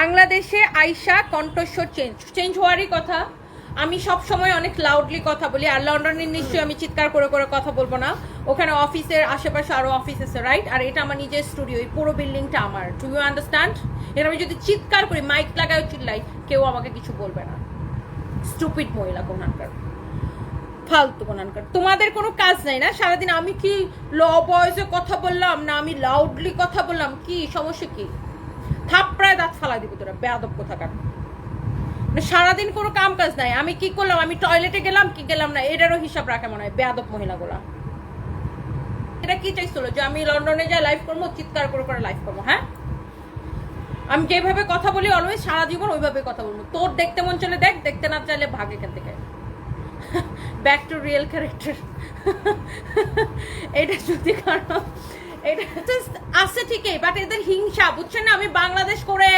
বাংলাদেশে আইসা কণ্ঠস্বর চেঞ্জ চেঞ্জ হওয়ারই কথা। আমি সব সময় অনেক লাউডলি কথা বলি, আর লন্ডনে নিশ্চয়ই আমি চিৎকার করে করে কথা বলব না। ওখানে অফিসের আশেপাশে আরও অফিস আছে রাইট আর এটা আমার নিজের স্টুডিও এই পুরো বিল্ডিংটা আমার। টু ইউ আন্ডারস্ট্যান্ড এটা আমি যদি চিৎকার করি মাইক লাগায় চিল্লাই, কেউ আমাকে কিছু বলবে না। স্টুপিড মহিলা কোনানকার ফালতু কোনানকার তোমাদের কোনো কাজ নাই না? সারাদিন আমি কি ল বয়সে কথা বললাম, না আমি লাউডলি কথা বললাম? কি, সমস্যা কি? থাপড়ায় দাঁত ফালা দিব তোরা, বেয়াদব কোথাকার। মানে সারাদিন কোনো কাম কাজ নাই। আমি কি করলাম? আমি টয়লেটে গেলাম, কি গেলাম না, এটারও হিসাব রাখে মনে হয়, বেয়াদব মহিলাগুলা। এটা কি চাইছিল? যে আমি লন্ডনে যাই লাইভ করব, চিৎকার করে করে লাইভ করব হ্যাঁ? আমি যেভাবে কথা বলি অলওয়েজ সারা জীবন ওইভাবে কথা বলব। তোর দেখতে মন চলে দেখ, দেখতে না চাইলে ভাগ এখান থেকে। ব্যাক টু রিয়েল ক্যারেক্টার এটা যদি কারণ আছে ঠিকই বাট এদের হিংসা, বুঝছেন না? আমি বাংলাদেশ করে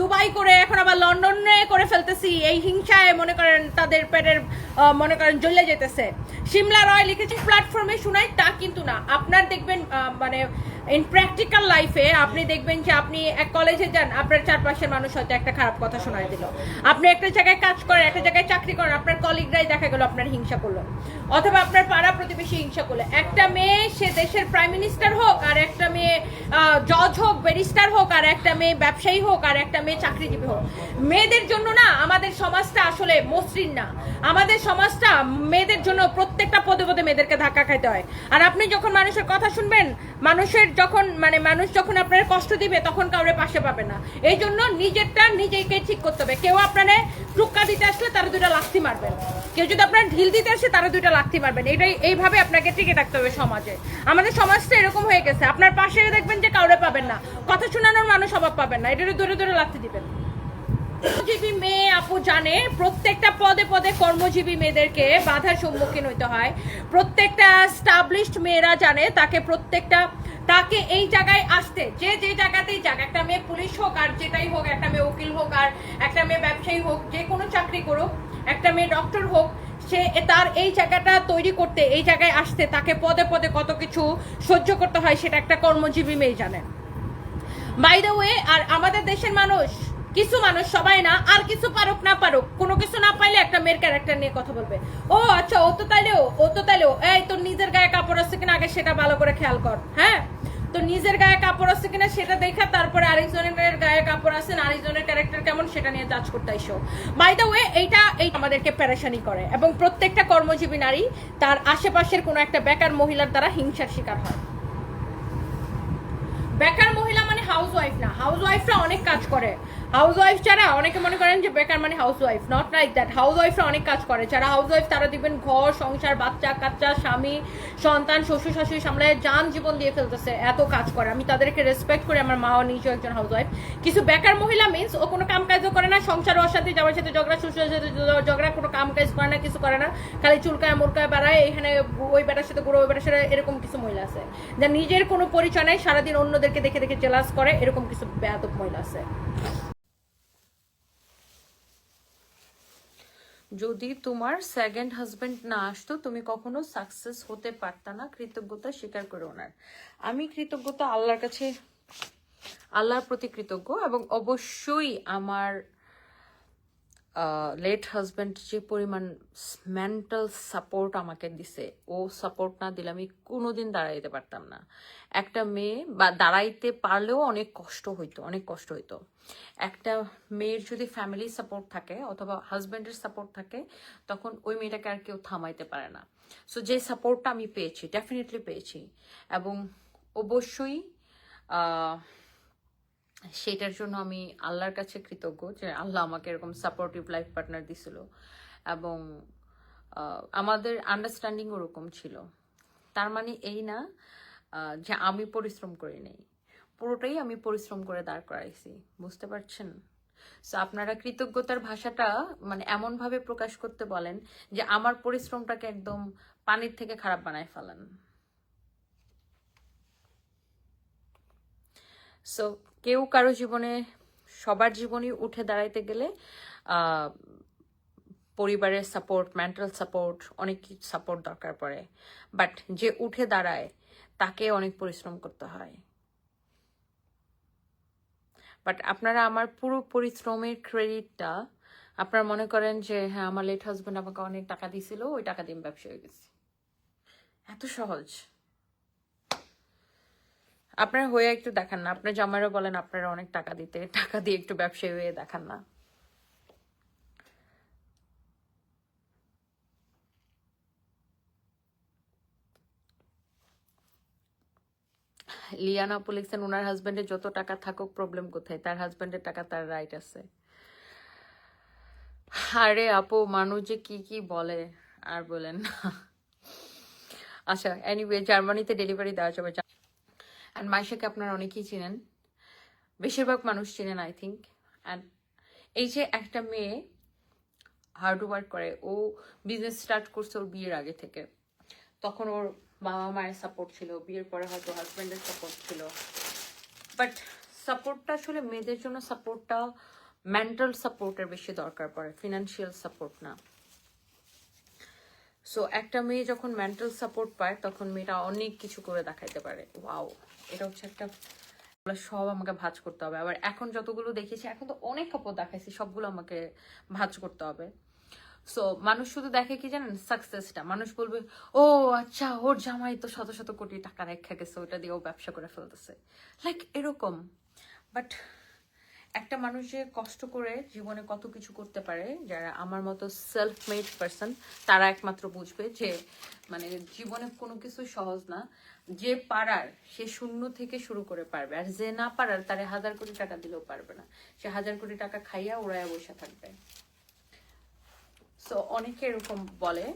দুবাই করে, এখন আবার লন্ডনে করে ফেলতেছি। এই হিংসায় মনে করেন তাদের পেটের মনে করেন জ্বলে যেতেছে। সিমলা রয় লিখেছি, প্ল্যাটফর্মে শোনাই তা কিন্তু না। আপনার দেখবেন মানে ইন প্র্যাকটিক্যাল লাইফে আপনি দেখবেন যে আপনি এক কলেজে যান, আপনার চারপাশের মানুষ হয়তো একটা খারাপ কথা শোনায় দিল। আপনি একটা জায়গায় কাজ করেন, একটা জায়গায় চাকরি করেন, আপনার কলিগরাই দেখা গেল আপনার হিংসা করল। অথবা আপনার পাড়া প্রতিবেশী হিংসা করল। একটা মেয়ে, সে দেশের প্রাইম মিনিস্টার হোক, আর একটা মেয়ে জজ হোক ব্যারিস্টার হোক, আর একটা মেয়ে ব্যবসায়ী হোক, আর একটা মেয়ে চাকরিজীবী হোক। মেয়েদের জন্য না, আমাদের সমাজটা আসলে মসৃণ না। আমাদের সমাজটা মেয়েদের জন্য প্রত্যেকটা পদে পদে মেয়েদেরকে ধাক্কা খাইতে হয়। আর আপনি যখন মানুষের কথা শুনবেন, মানুষের যখন মানে মানুষ যখন আপনার কষ্ট দিবে, তখন কাউরে পাশে পাবে না। এই জন্য নিজেরটা নিজেকে ঠিক করতে হবে। কেউ আপনারে টুক্কা দিতে আসলে তারা দুইটা লাথি মারবেন। কেউ যদি আপনার ঢিল দিতে আসে, তারা দুইটা লাথি মারবেন। এটাই, এইভাবে আপনাকে টিকে থাকতে হবে সমাজে। আমাদের সমাজটা এরকম হয়ে গেছে। আপনার পাশে দেখবেন যে কাউরে পাবেন না। কথা শোনানোর মানুষ অভাব পাবেন না। এটা দূরে দূরে লাথি দিবেন। কর্মজীবী মেয়ে আপু জানে, প্রত্যেকটা পদে পদে কর্মজীবী মেয়েদেরকে বাধার সম্মুখীন হইতে হয়। প্রত্যেকটা স্টাবলিশড মেয়েরা জানে, তাকে প্রত্যেকটা, তাকে এই জায়গায় আসতে, যে যে জায়গাতেই যাক, একটা মেয়ে পুলিশ হোক আর যেটাই হোক, একটা মেয়ে উকিল হোক আর একটা মেয়ে ব্যবসায়ী হোক, যে কোনো চাকরি করুক, একটা মেয়ে ডক্টর হোক সে তার এই জায়গাটা তৈরি করতে, এই জায়গায় আসতে, তাকে পদে পদে কত কিছু সহ্য করতে হয়, সেটা একটা কর্মজীবী মেয়ে জানে। বাই দ্য ওয়ে আর আমাদের দেশের মানুষ, কিছু মানুষ, সবাই না, আর কিছু পারুক, না পারুক, কোনো কিছু না পাইলে একটা মেয়ের ক্যারেক্টার নিয়ে কথা বলবে। ও আচ্ছা ও তো তাইলেও, ও তো তাইলেও, এই তোর নিজের গায়ে কাপড় আছে কিনা আগে সেটা ভালো করে খেয়াল কর হ্যাঁ? তো নিজের গায়ে কাপড় আছে কিনা সেটা দেখা, তারপরে আরেকজনের গায়ে কাপড় আছে, আরেকজনের ক্যারেক্টার কেমন সেটা নিয়ে জাজ করতে আইসো বাই দ্য ওয়ে এইটা, এই আমাদেরকে প্যারেশানি করে এবং প্রত্যেকটা কর্মজীবী নারী তার আশেপাশের কোনো একটা বেকার মহিলার দ্বারা হিংসার শিকার হয়। বেকার মহিলা মানে হাউস ওয়াইফ না হাউস ওয়াইফরা অনেক কাজ করে। হাউস ওয়াইফ যারা, অনেকে মনে করেন যে বেকার মানে housewife not like that হাউস ওয়াইফরা অনেক কাজ করে। যারা হাউস ওয়াইফ তারা দেখবেন ঘর, সংসার, বাচ্চা, কাচ্চা, স্বামী, সন্তান, শ্বশুর, শাশুড়ি সামলায় যান জীবন দিয়ে ফেলতেছে, এত কাজ করে। আমি তাদেরকে রেসপেক্ট করি, আমার মাও নিজেও একজন হাউস ওয়াইফ কিছু বেকার মহিলা মিন্স ও কোনো কাম কাজও করে না, সংসার ওর সাথে যাওয়ার সাথে ঝগড়া, শ্বশুরের সাথে ঝগড়া, কোনো কাম কাজ করে না, কিছু করে না। খালি চুলকায়, মুরকায় বেড়ায়, এখানে ওই বেটার সাথে গুঁড়ো ওই বেটার সাথে এরকম কিছু মহিলা আছে। যা নিজের কোনো পরিচয় নেই, সারাদিন অন্যদেরকে দেখে দেখে জেলাস করে, এরকম কিছু বেয়াদব মহিলা আছে। যদি তোমার সেকেন্ড হাজব্যান্ড না আসতো, তুমি কখনো সাকসেস হতে পারতা না, কৃতজ্ঞতা স্বীকার করে ওনার আমি কৃতজ্ঞতা আল্লাহর কাছে, আল্লাহর প্রতি কৃতজ্ঞ এবং অবশ্যই আমার লেট হাজব্যান্ড যে পরিমাণ মেন্টাল সাপোর্ট আমাকে দিছে, ও সাপোর্ট না দিলে আমি কোনোদিন দাঁড়াইতে পারতাম না। একটা মেয়ে বা দাঁড়াইতে পারলেও অনেক কষ্ট হইতো, অনেক কষ্ট হইতো। একটা মেয়ের যদি ফ্যামিলি সাপোর্ট থাকে অথবা হাজব্যান্ডের সাপোর্ট থাকে, তখন ওই মেয়েটাকে আর কেউ থামাইতে পারে না। সো যে সাপোর্টটা আমি পেয়েছি ডেফিনেটলি পেয়েছি। এবং অবশ্যই সেটার জন্য আমি আল্লাহর কাছে কৃতজ্ঞ যে আল্লাহ আমাকে এরকম সাপোর্টিভ লাইফ পার্টনার দিছিল। এবং আমাদের আন্ডারস্ট্যান্ডিং ওরকম ছিল। তার মানে এই না যে আমি পরিশ্রম করি নাই। পুরোটাই আমি পরিশ্রম করে দাঁড় করাইছি। বুঝতে পারছেন? সো আপনারা কৃতজ্ঞতার ভাষাটা মানে এমনভাবে প্রকাশ করতে বলেন যে আমার পরিশ্রমটাকে একদম পানির থেকে খারাপ বানায় ফেলেন। সো কেউ কারও জীবনে, সবার জীবনই উঠে দাঁড়াইতে গেলে পরিবারের সাপোর্ট মেন্টাল সাপোর্ট অনেক কিছু সাপোর্ট দরকার পড়ে। বাট যে উঠে দাঁড়ায়, তাকে অনেক পরিশ্রম করতে হয়। বাট আপনারা আমার পুরো পরিশ্রমের ক্রেডিটটা আপনারা মনে করেন যে হ্যাঁ আমার লেট হাজব্যান্ড আমাকে অনেক টাকা দিয়েছিল, ওই টাকা দিয়ে ব্যবসা হয়ে গেছি। এত সহজ। আপনার হয়ে একটু দেখান না। আপনার জামাইরও বলেন আপনারা অনেক টাকা দিতে, টাকা দিয়ে একটু ব্যবসায়ী হয়ে দেখান না। লিয়ানা আপু লিখছেন ওনার হাজবেন্ডের যত টাকা থাকুক প্রবলেম কোথায়? তার হাজবেন্ডের টাকা তার রাইট আছে। আরে আপু মানুষ যে কি কি বলে? আর বলেন না। আচ্ছা এনিওয়ে জার্মানিতে ডেলিভারি দেওয়া যাবে। অ্যান্ড মাইশাকে আপনারা অনেকেই চিনেন। বেশিরভাগ মানুষ চিনেন আই থিঙ্ক অ্যান্ড এই যে একটা মেয়ে হার্ড ওয়ার্ক করে, ও বিজনেস স্টার্ট করছে ওর বিয়ের আগে থেকে। তখন ওর বাবা মায়ের সাপোর্ট ছিল, বিয়ের পরে হয়তো হাজব্যান্ডের সাপোর্ট ছিল। বাট সাপোর্টটা আসলে মেয়েদের জন্য সাপোর্টটা মেন্টাল সাপোর্টের বেশি দরকার পড়ে ফিনান্সিয়াল সাপোর্ট না। সো একটা মেয়ে যখন মেন্টাল সাপোর্ট পায়, তখন মেয়েটা অনেক কিছু করে দেখাইতে পারে। ওয়াও এটা হচ্ছে একটা সব আমাকে ভাজ করতে হবে। আবার এখন যতগুলো দেখেছি এখন তো অনেক কাপড় দেখাইছি, সবগুলো আমাকে ভাজ করতে হবে। সো মানুষ শুধু দেখে কি জানেন? সাকসেসটা মানুষ বলবে, ও আচ্ছা ওর জামাই তো শত শত কোটি টাকা রেখে গেছে, ওটা দিয়ে ও ব্যবসা করে ফেলতেছে। লাইক এরকম। বাট একটা মানুষ যে কষ্ট করে জীবনে কত কিছু করতে পারে, যারা আমার মতো সেলফ মেড পার্সন তারা একমাত্র বুঝবে যে মানে জীবনে কোনো কিছু সহজ না। যে পারার, সে শূন্য থেকে শুরু করে পারবে। আর যে না পারার, তারে হাজার কোটি টাকা দিলেও পারবে না। সে হাজার কোটি টাকা খাইয়া ওড়াইয়া বসে থাকবে। সো অনেকে এরকম বলে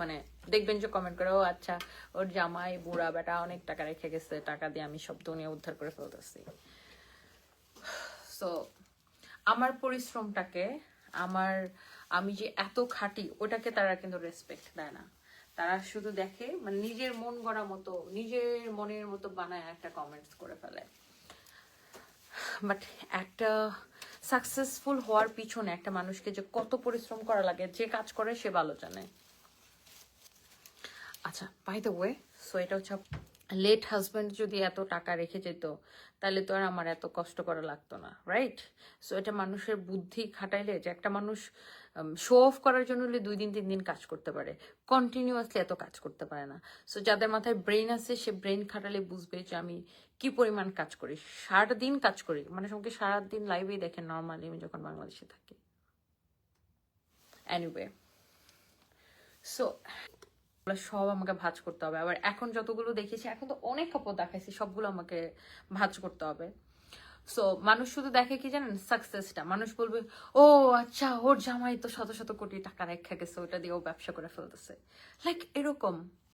মানে দেখবেন যে কমেন্ট করে, ও আচ্ছা ওর জামাই বুড়া বেটা অনেক টাকা রেখে গেছে, টাকা দিয়ে আমি সব দুনিয়া উদ্ধার করে ফেলতেছি। সো আমার পরিশ্রমটাকে, আমার, আমি যে এত খাটি, ওটাকে তারা কিন্তু রেসপেক্ট দেয় না। তারা শুধু দেখে মানে নিজের মন গড়া মতো, নিজের মনের মতো বানায় একটা কমেন্টস করে ফেলে। বাট একটা সাকসেসফুল হওয়ার পিছনে একটা মানুষকে যে কত পরিশ্রম করা লাগে, যে কাজ করে সে ভালো জানে। আচ্ছা বাই দ্য ওয়ে সো এটা হচ্ছে লেট হাজব্যান্ড যদি এত টাকা রেখে যেত, তাহলে তো আর আমার এত কষ্ট করা লাগতো না রাইট সো এটা মানুষের বুদ্ধি খাটাইলে যে একটা মানুষ শো অফ করার জন্য হলে দুই দিন, তিন দিন কাজ করতে পারে। কন্টিনিউয়াসলি এত কাজ করতে পারে না। সো যাদের মাথায় ব্রেন আছে, সে ব্রেন খাটালে বুঝবে যে আমি কি পরিমাণ কাজ করি। সারা দিন কাজ করি। মানে সঙ্গে সারাদিন লাইভেই দেখেন নর্মালি আমি যখন বাংলাদেশে থাকি। এনিওয়ে সো সব আমাকে ভাজ করতে হবে। আবার এখন যতগুলো দেখেছি এখন তো অনেক কাপড় দেখাইছি, সবগুলো আমাকে ভাজ করতে হবে। সো মানুষ শুধু দেখে কি জানেন? সাকসেসটা মানুষ বলবে, ও আচ্ছা ওর জামাই তো শত শত কোটি টাকা রেখে গেছে, ওটা দিয়ে ও ব্যবসা করে ফেলতেছে। লাইক এরকম।